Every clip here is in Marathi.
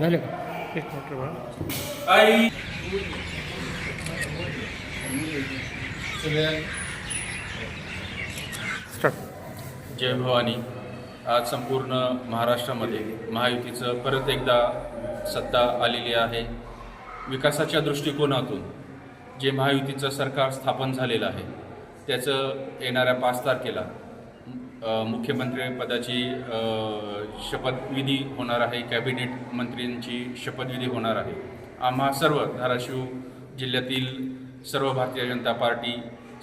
झाले एक मिनिट जय भवानी. आज संपूर्ण महाराष्ट्रामध्ये महायुतीचं परत एकदा सत्ता आलेली आहे. विकासाच्या दृष्टिकोनातून जे महायुतीचं सरकार स्थापन झालेलं आहे त्याचं येणाऱ्या पाच तारखेला मुख्यमंत्रीपदाची शपथविधी होणार आहे कॅबिनेट मंत्र्यांची शपथविधी होणार आहे. आम्हा सर्व धाराशिव जिल्ह्यातील सर्व भारतीय जनता पार्टी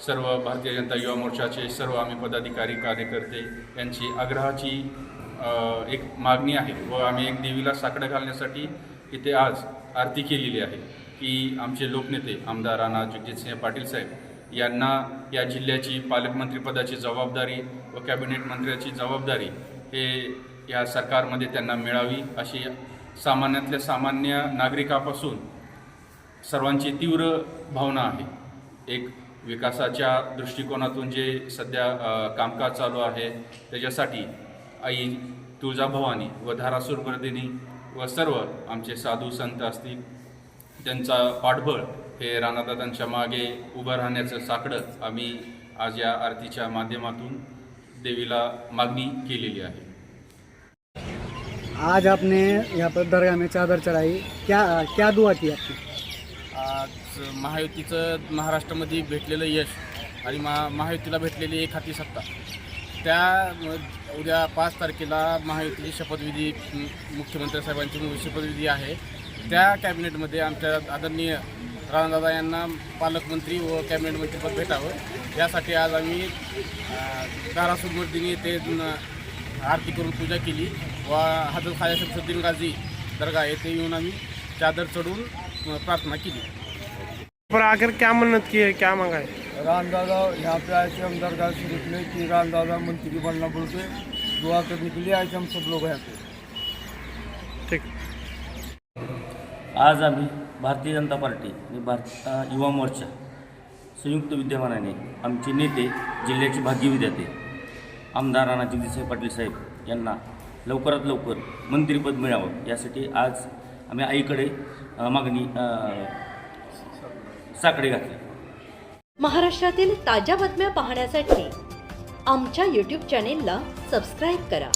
सर्व भारतीय जनता युवा मोर्चाचे सर्व आम्ही पदाधिकारी कार्यकर्ते यांची आग्रहाची एक मागणी आहे व आम्ही एक देवीला साकडं घालण्यासाठी इथे आज आरती केलेली आहे की आमचे लोकनेते आमदार राणा जगजितसिंह पाटील साहेब यांना या जिल्ह्याची पालकमंत्रीपदाची जबाबदारी व कॅबिनेट मंत्र्याची जबाबदारी हे या सरकारमध्ये त्यांना मिळावी अशी सामान्यातल्या सामान्य नागरिकापासून सर्वांची तीव्र भावना आहे. एक विकासाच्या दृष्टिकोनातून जे सध्या कामकाज चालू आहे त्याच्यासाठी आई तुळजाभवानी व धारासूर वर्दिनी व सर्व आमचे साधू संत असतील त्यांचा पाठबळ हे राणादादांच्या मागे उभं राहण्याचं साकडं आम्ही आज या आरतीच्या माध्यमातून देवीला मागणी केलेली आहे. आज आपने यहाँ पर दरगाह में चादर चढ़ाई. क्या क्या दुआ की आपकी आज महायुतीचं महाराष्ट्रामध्ये भेटलेलं यश आणि महा महायुतीला भेटलेली एक हाती सत्ता त्या म- उद्या पाच तारखेला महायुतीची शपथविधी मुख्यमंत्री साहेबांची शपथविधी आहे. त्या कॅबिनेटमध्ये आमच्या आदरणीय राणादादा यांना पालकमंत्री व कॅबिनेट मंत्रीपद भेटावं. यासाठी आज आम्ही अ, धारासूरमर्दिनी येथे न- आरती करून पूजा केली. व हजरत खाजा शमसुद्दीन गाझी दर्गा येथे येऊन आम्ही चादर चढून प्रार्थना केली. पर आखिर क्या मन्नत की है क्या मांगा है? राम दादा यहाँ पे आए थे हम दरगाह शरीफ में कि राम दादा मंत्री बनना बोल के दुआ करने के लिए आए थे हम सब लोग यहाँ पे। ठीक। आज आम्ही भारतीय जनता पार्टी आणि भारत युवा मोर्चा संयुक्त विद्यमानाने आमचे नेते जिल्ह्याचे भाग्यविधाते आमदार राणा जगदीसाहेब पाटील साहेब यांना लवकरात लवकर मंत्रिपद मिळावं. यासाठी आज आम्ही आईकडे मागणी साकडे घातली. महाराष्ट्रातील ताज्या बातम्या पाहण्यासाठी आमच्या यूट्यूब चॅनेलला सबस्क्राईब करा.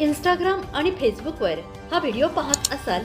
इंस्टाग्राम आणि फेसबुकवर हा व्हिडिओ पाहत असाल